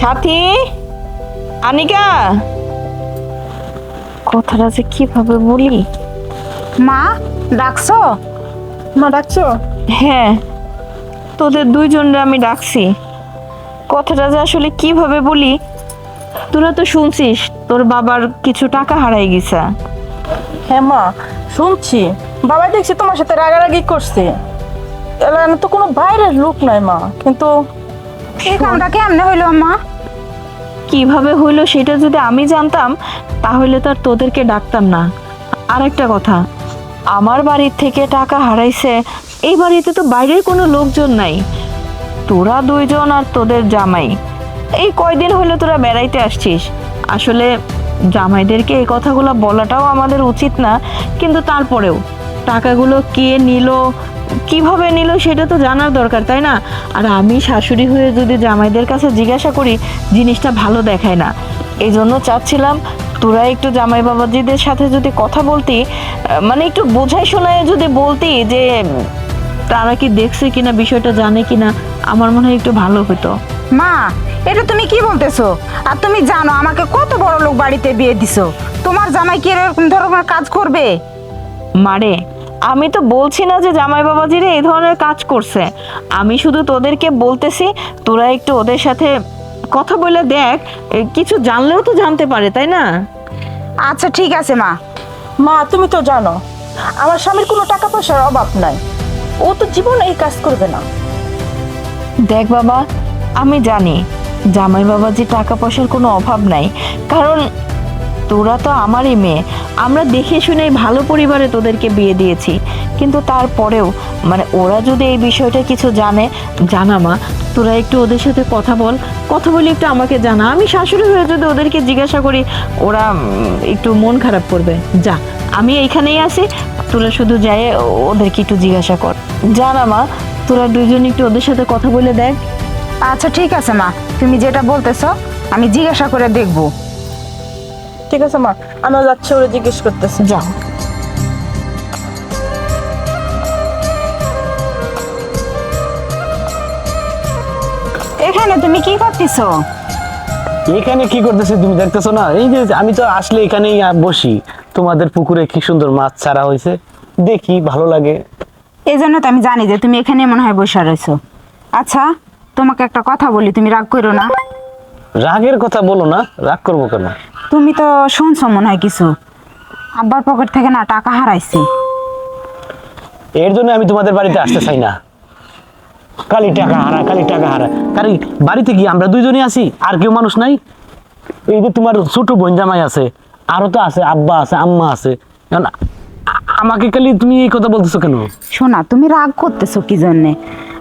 সাথী? আনিকা? কথাটা যে কীভাবে বলি? মা ডাকছো? মা ডাকছো? হ্যাঁ। তোদের দুইজনরে আমি ডাকছি। কথাটা যে আসলে কীভাবে বলি? তোরা তো শুনছিস তোর বাবার কিছু টাকা হারাই গেছে। হ্যাঁ মা শুনছি। বাবা দেখছি তোমার সাথে রাগারাগি করছে। এলাকায় তো কোনো বাইরের লোক নাই মা কিন্তু এই কামটা কেমনে হইল মা কীভাবে হইল সেটা যদি আমি জানতাম, তাহলে তো আর তোদেরকে ডাকতাম না। আর একটা কথা, আমার বাড়ির থেকে টাকা হারাইছে, এই বাড়িতে তো বাইরের কোনো লোকজন নাই। তোরা দুইজন আর তোদের জামাই। এই কয়দিন হলো তোরা বেড়াইতে আসছিস? আসলে জামাইদেরকে এই কথাগুলো বলাটাও আমাদের উচিত না, কিন্তু তারপরেও, টাকাগুলো কে নিল কীভাবে নিল সেটা তো জানার দরকার তাই না? আর আমি শাশুড়ি হয়ে যদি জামাইদের কাছে জিজ্ঞাসা করি জিনিসটা ভালো দেখায় না। এই জন্য চাচ্ছিলাম তোরা একটু জামাই বাবাজিদের সাথে যদি কথা বলতি মানে একটু বোঝাই শোনায় যদি বলতি যে তারা কি দেখছে কিনা বিষয়টা জানে কিনা আমার মনে হয় একটু ভালো হতো। মা এটা তুমি কি বলতেছো? আর তুমি জানো আমাকে কত বড় লোক বাড়িতে বিয়ে দিছো। তোমার জামাই কি এরকম ধরনের কাজ করবে? মারে আমি তো বলছি না যে জামাই বাবাজিরা এই ধরনের কাজ করছে। আমি শুধু তোদেরকে বলতেছি তোরা একটু ওদের সাথে কথা বলে দেখ কিছু জানলেও তো জানতে পারে তাই না? আচ্ছা ঠিক আছে মা। মা তুমি তো জানো আমার স্বামীর কোনো টাকা পয়সার অভাব নাই। ও তো জীবনে এই কাজ করবে না। দেখ বাবা আমি জানি জামাই বাবাজি টাকা পয়সার কোনো অভাব নাই কারণ তোরা তো আমারই মেয়ে। আমরা দেখে শুনে ভালো পরিবারে তোদেরকে বিয়ে দিয়েছি। কিন্তু তারপরেও মানে ওরা যদি এই বিষয়টা কিছু জানে, জানা মা, তোরা একটু ওদের সাথে কথা বল, কথা বলে একটু আমাকে জানা। আমি শাশুড়ি হয়ে যদি ওদেরকে জিজ্ঞাসা করি, ওরা একটু মন খারাপ করবে। যা, আমি এইখানেই আছি, তোরা শুধু যাই ওদেরকে একটু জিজ্ঞাসা কর। জানা মা, তোরা দুজন একটু ওদের সাথে কথা বলে দেখ। আচ্ছা ঠিক আছে মা। তুমি যেটা বলতেছো, আমি জিজ্ঞাসা করে দেখব। ঠিক আছে মা? আমিও যাচ্ছি ওরা জিজ্ঞেস করতেছি। যাও। এখানে তুমি কি করতেছো? এখানে কি করতেছি তুমি দেখতেছো না? এই যে আমি তো আসলে এখানেই বসি। তোমাদের পুকুরে কি সুন্দর মাছ ছাড়া হয়েছে। দেখি ভালো লাগে। এই জন্য তো আমি জানি যে তুমি এখানে মনে হয় বসে রয়েছো। আচ্ছা তোমাকে একটা কথা বলি তুমি রাগ করো না। রাগের কথা বলো না রাগ করব কেন? তুমি তো শুনছো মনে হয় কিছু। আব্বার পকেট থেকে না টাকা হারাইছি। এর জন্য আমি তোমাদের বাড়িতে আসতে চাই না। কালি টাকা হারা কালি টাকা হারা। কারি বাড়িতে কি আমরা দুইজনই আছি? আর কেউ মানুষ নাই? এই যে তোমার ছোট বোন জামাই আছে আরও তো আছে আব্বা আছে আম্মা আছে। আমাকে খালি তুমি এই কথা বলতেছো কেন? শোনা তুমি রাগ করতেছো কি জন্যে?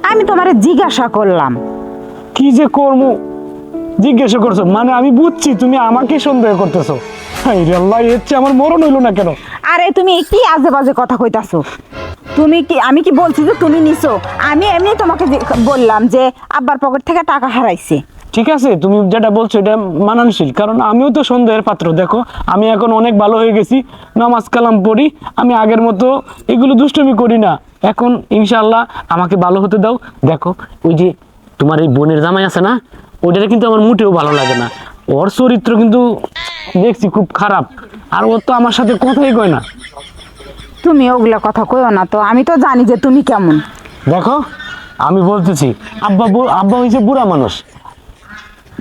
আমি তোমারে জিজ্ঞাসা করলাম। কি যে করব জিজ্ঞাসা করছ। মানে আমি বুঝছি তুমি আমাকে সন্দেহ করতেছো। আল্লাহ এর চেয়ে আমার মরণ হইল না কেন? আরে তুমি কি আজে বাজে কথা কইতাছো? তুমি কি আমি কি বলছি যে তুমি নিছো? আমি এমনি তোমাকে বললাম যে আব্বার পকেট থেকে টাকা হারাইছে। ঠিক আছে তুমি যেটা বলছো এটা মানানশীল কারণ আমিও তো সন্দেহের পাত্র দেখো। আমি এখন অনেক ভালো হয়ে গেছি নামাজ কালাম পড়ি আমি আগের মতো এগুলো দুষ্টমি করি না। এখন ইনশাল্লাহ আমাকে ভালো হতে দাও। দেখো ওই যে তোমার এই বোনের জামাই আছে না ওইটা কিন্তু আমার মোটেও ভালো লাগে না। ওর চরিত্র কিন্তু দেখছি খুব খারাপ। আর ও তো আমার সাথে কথাই কয় না। তুমি ওগুলা কথা কইও না তো আমি তো জানি যে তুমি কেমন। দেখো আমি বলতেছি আব্বা বু- আব্বা হয়েছে বুড়া মানুষ।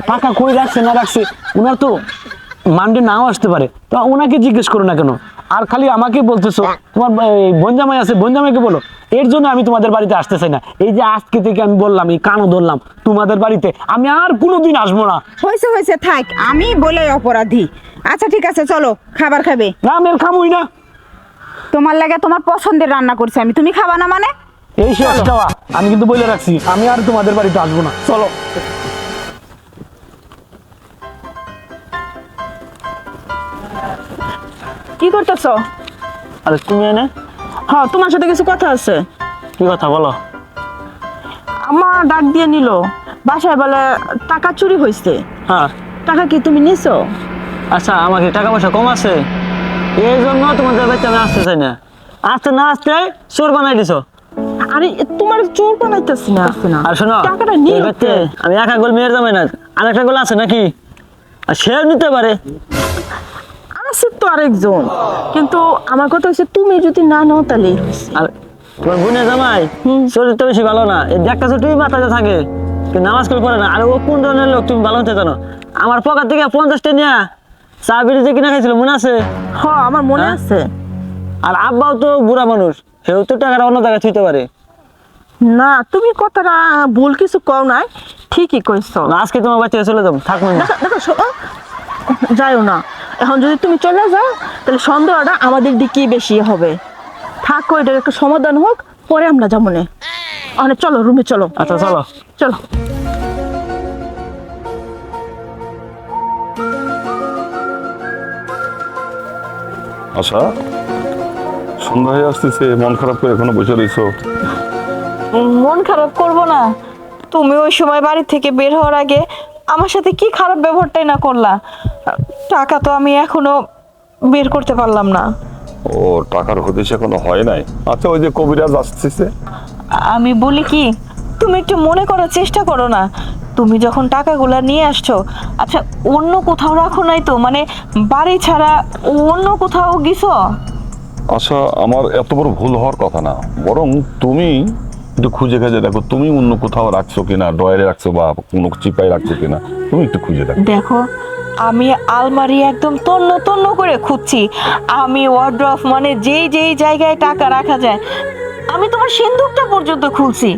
টাকা কই রাখছে না রাখছে ওনার তো মান্ডে নাও আসতে পারে। তো ওনাকে জিজ্ঞেস করো না কেন? আর খালি আমাকে বলতেছো তোমার এই বনজামাই আছে বনজামাইকে বলো। এর জন্য আমি তোমাদের বাড়িতে আসতে চাই না। এই যে আজকে থেকে আমি বললাম এই কানও ধরলাম তোমাদের বাড়িতে আমি আর কোনোদিন আসব না। হয়েছে হয়েছে থাক আমি বলে অপরাধী। আচ্ছা ঠিক আছে চলো খাবার খাবে। না আমি আর খামুই না। তোমার লাগে তোমার পছন্দের রান্না করছি আমি। তুমি খাবা না মানে? এই শেষ খাওয়া আমি কিন্তু বলে রাখছি আমি আর তোমাদের বাড়িতে আসব না। চলো। কি করতেছো? আরে তুমি এনে হ্যাঁ তোমার সাথে কিছু কথা আছে। কি কথা বলো? আমার ডাক দিয়ে নিল। বাসায় বলে টাকা চুরি হয়েছে হ্যাঁ। টাকা কি তুমি নিছো? আচ্ছা আমাকে টাকা পয়সা কম আছে। এই জন্য তোমাদের বাড়িতে আমি আসতে চাই না। আসতে না আসতে চোর বানাই দিছো। আরে তোমার চোর বানাইতেছি না। না। আর শোনো টাকাটা নিয়ে আমি একা গোল মেয়ের জামাই না। আর একটা গোল আছে নাকি? আর সেও নিতে পারে। আছে তো আরেকজন। কিন্তু আমার কথা হচ্ছে তুমি যদি না নাও তাহলে। আর তোমার বোনের জামাই? বেশি ভালো না। এই ছুটি মাথাতে থাকে। নামাজ করে না। আর ও কোন ধরনের লোক তুমি ভালো হতে জানো? আমার পকেট থেকে পঞ্চাশটা নিয়ে চা বিড়ি যে কিনা খাইছিল মনে আছে? হ আমার মনে হ্যাঁ? আছে। আর আব্বাও তো বুড়া মানুষ। সেও তো টাকাটা অন্য জায়গায় থুইতে পারে। না তুমি কথাটা ভুল কিছু কও নাই। ঠিকই কইছো। আজকে তোমার বাচ্চা চলে যাব। থাকব না দেখো যাইও না। এখন যদি তুমি চলে যাও তাহলে সন্দেহটা আমাদের দিকেই বেশি হবে। থাকো এটার একটা সমাধান হোক পরে আমরা যাব না। অনেক চলো রুমে চলো। আচ্ছা চলো। চলো। আচ্ছা সন্ধ্যা হয়ে আসতেছে মন খারাপ করে এখনও বসে রয়েছো মন খারাপ করব না। তুমি ওই সময় বাড়ি থেকে বের হওয়ার আগে আমার সাথে কি খারাপ ব্যবহারটাই না করলা? টাকা তো আমি এখনও বের করতে পারলাম না। ও টাকার হদিশ এখনও হয় নাই? আচ্ছা ওই যে কবিরাজ আসতেছে। আমি বলি কি তুমি একটু মনে করার চেষ্টা করো না। তুমি যখন টাকাগুলা নিয়ে আসছো আচ্ছা অন্য কোথাও রাখো নাই তো? মানে বাড়ি ছাড়া অন্য কোথাও গেছো? আচ্ছা আমার এত বড় ভুল হওয়ার কথা না। বরং তুমি একটু খুঁজে খুঁজে দেখো তুমি অন্য কোথাও রাখছো কিনা? ডয়ারে রাখছো বা কোনো চিপায় রাখছো কিনা? তুমি একটু খুঁজে দেখো। দেখো আমি আলমারি একদম তন্ন তন্ন করে খুঁজছি। আমি ওয়ার্ড্রফ মানে যেই যেই জায়গায় টাকা রাখা যায়, আমি তোমার সিন্ধুকটা পর্যন্ত খুলছি।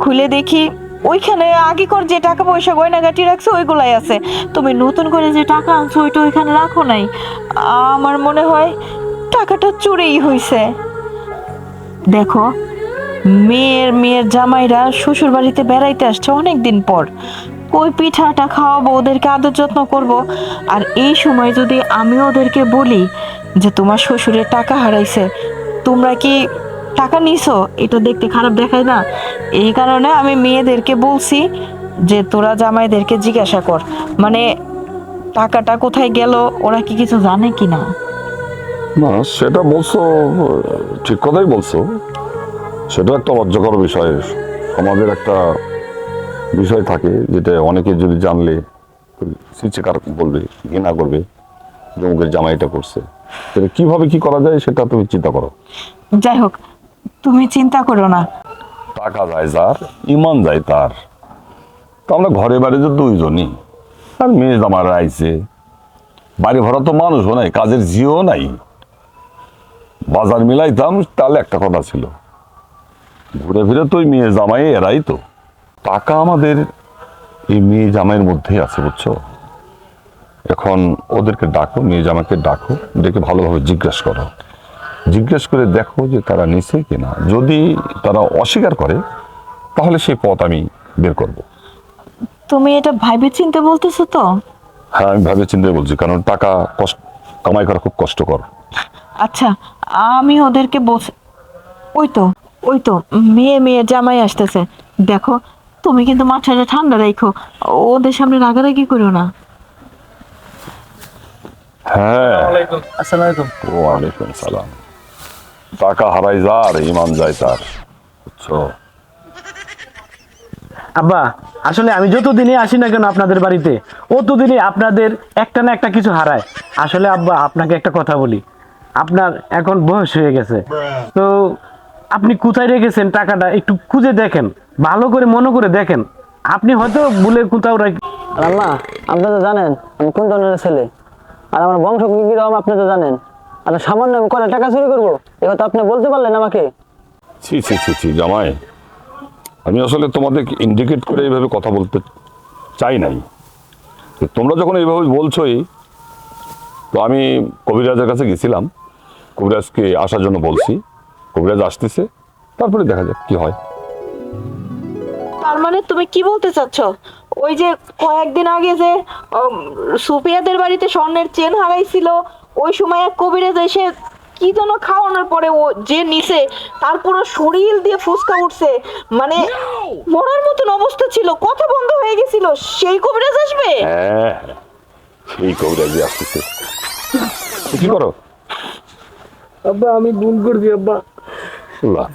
খুলে দেখি ওইখানে আগেকর যে টাকা পয়সা গয়নাগাটি রাখছো, ওইগুলাই আছে। তুমি নতুন করে যে টাকা আনছো, ওইটা ওইখানে রাখো নাই। আমার মনে হয় টাকাটা চুরিই হয়েছে দেখো, মেয়ের মেয়ের জামাইরা শ্বশুর বাড়িতে বেড়াইতে আসছে অনেক দিন পর। ওই পিঠাটা খাওয়াবো? ওদেরকে আদর যত্ন করব। আর এই সময় যদি আমি ওদেরকে বলি যে তোমার শ্বশুরের টাকা হারাইছে, তোমরা কি টাকা নিছো? এটা দেখতে খারাপ দেখায় না। এই কারণে আমি মেয়েদেরকে বলছি যে তোরা জামাইদেরকে জিজ্ঞাসা কর। মানে টাকাটা কোথায় গেল? ওরা কি কিছু জানে কি না না, সেটা বলছো, ঠিক কথাই বলছো। সেটা একটা লজ্জাকর বিষয়। সমাজের একটা বিষয় থাকে যেটা অনেকে যদি জানলে সিচেকার বলবে ঘৃণা করবে জমুকের জামাইটা করছে। সেটা কীভাবে কি করা যায় সেটা তুমি চিন্তা করো। যাই হোক তুমি চিন্তা করো না। টাকা যায় যার ইমান যায় তার। তো আমরা ঘরে বাড়ি বাড়িতে দুইজনই। আর মেয়ে জামার আইছে। বাড়ি ভরা তো মানুষও নাই কাজের জিও নাই। বাজার মিলাইতাম তাহলে একটা কথা ছিল। ঘুরে ফিরে তো ওই মেয়ে জামাই এরাই তো। টাকা আমাদের এই মেয়ে জামাইয়ের মধ্যেই আছে বুঝছ? এখন ওদেরকে ডাকো মেয়ে জামাইকে ডাকো ডেকে ভালোভাবে জিজ্ঞেস করো। জিজ্ঞেস করে দেখো যে তারা নিছে কিনা। যদি তারা অস্বীকার করে তাহলে সেই পথ আমি বের করব। তুমি এটা ভাইবে চিনতে বলতেছো তো? হ্যাঁ আমি ভাবে চিন্তা বলছি কারণ টাকা কষ্ট কামাই করা খুব কষ্টকর। আচ্ছা আমি ওদেরকে বলছি ওই তো ওই তো মেয়ে মেয়ে জামাই আসতেছে। দেখো তুমি কিন্তু মাথাটা ঠান্ডা রাখো। ওদের সামনে রাগারাগি করো না। হ্যাঁ। ওয়ালাইকুম সালাম। টাকা হারাই যার ইমান যায় তার বুঝছ? আব্বা আসলে আমি যতদিনই আসি না কেন আপনাদের বাড়িতে অতদিনই আপনাদের একটা না একটা কিছু হারায়। আসলে আব্বা আপনাকে একটা কথা বলি। আপনার এখন বয়স হয়ে গেছে। তো আপনি কোথায় রেখেছেন টাকাটা একটু খুঁজে দেখেন ভালো করে মনে করে দেখেন। আপনি হয়তো ভুলে কোথাও রাখ আম্মা আপনি তো জানেন আমি কোন ধরনের ছেলে? আর আমার বংশ কীরকম আপনি তো জানেন। আর সামান্য আমি কটা টাকা চুরি করব? এ কথা আপনি বলতে পারলেন আমাকে। ছি ছি ছি ছি জামাই আমি আসলে তোমাদের ইন্ডিকেট করে এইভাবে কথা বলতে চাই নাই। তো তোমরা যখন এইভাবে বলছোই তো আমি কবিরাজের কাছে গেছিলাম। কবিরাজকে আসার জন্য বলছি। কবিরাজ আসতেছে তারপরে দেখা যাক কি হয়। তার মানে তুমি কি বলতে চাচ্ছ? ওই যে কয়েকদিন আগে যে সুফিয়াদের বাড়িতে স্বর্ণের চেন হারাইছিল ওই সময় এক কবিরাজ এসে কি যেন খাওয়ানোর পরে ও যে নিচে তার পুরো শরীর দিয়ে ফুসকা উঠছে। মানে মরার মতন অবস্থা ছিল কথা বন্ধ হয়ে গেছিল সেই কবিরাজ আসবে? হ্যাঁ সেই কবিরাজি আসতেছে। কি করো? আব্বা আমি ভুল করছি আব্বা। আল্লাহ,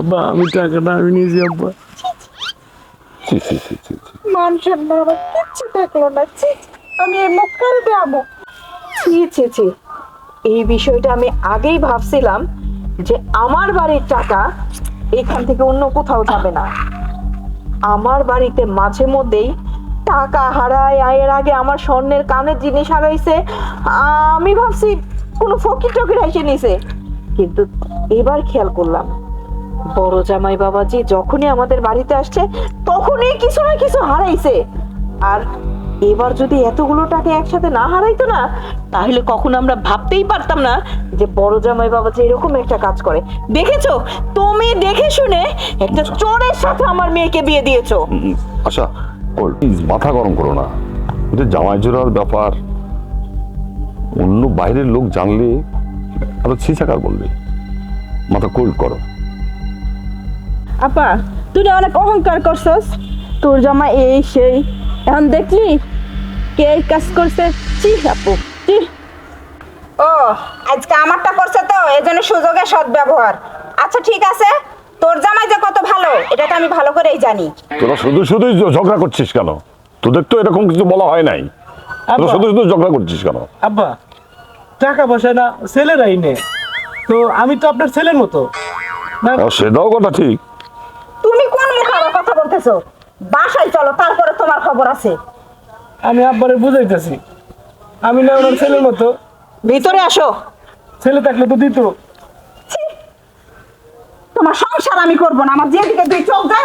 আব্বা আমি টাকাটা আমি নিয়েছি আব্বা। ছি ছি ছি ছি ছি। মানুষের না আমার কিচ্ছু থাকল না ছি, আমি এই মুখ করে দেবো ছি ছি ছি। এই বিষয়টা আমি আগেই ভাবছিলাম যে আমার বাড়ির টাকা এখান থেকে অন্য কোথাও যাবে না। আমার বাড়িতে মাঝে মধ্যেই টাকা হারায় আয়ের আগে আমার স্বর্ণের কানের জিনিস হারাইছে। আমি ভাবছি কোনো ফকির টকির এসে নিছে। কিন্তু এবার খেয়াল করলাম, বড় জামাই বাবাজি যখনই আমাদের বাড়িতে আসছে, তখনই কিছু না কিছু হারাইছে। আর এবার যদি এতগুলো টাকা একসাথে না হারাইতো না, তাহলে কখন আমরা ভাবতেই পারতাম না যে বড় জামাই বাবাজি এরকম একটা কাজ করে। দেখেছ? তুমি দেখে শুনে একটা চোরের সাথে আমার মেয়েকে বিয়ে দিয়েছ। আচ্ছা মাথা গরম করো না। জামাই জোড়ার ব্যাপার। অন্য বাইরের লোক জানলে বলবে মাথা কোল্ড করো। আপা তুই অনেক অহংকার করছস। তোর জামা এই সেই। এখন দেখলি কে কাজ করছে? চি আপু চি ও আজকে আমারটা করছে তো এই জন্য সুযোগে সৎ ব্যবহার। আচ্ছা ঠিক আছে। তোর জামাই যে কত ভালো এটা তো আমি ভালো করেই জানি। তোরা শুধু শুধুই ঝ- ঝগড়া করছিস কেন? তোদের তো এরকম কিছু বলা হয় নাই। তোরা শুধু শুধু ঝগড়া করছিস কেন? আব্বা টাকা পয়সা না ছেলেরাই নে। তো আমি তো আপনার ছেলের মতো। না সেটাও কথা ঠিক। তুমি কোন মুখে আবার কথা বলতেছো? বাসায় চলো তারপরে তোমার খবর আছে। আমি আব্বারে বুঝাইতেছি। আমি না ওনার ছেলের মতো। ভিতরে আসো। ছেলে থাকলে তো দিত। তোমার সংসার আমি করব না। আমার যেদিকে দুই চোখ যায়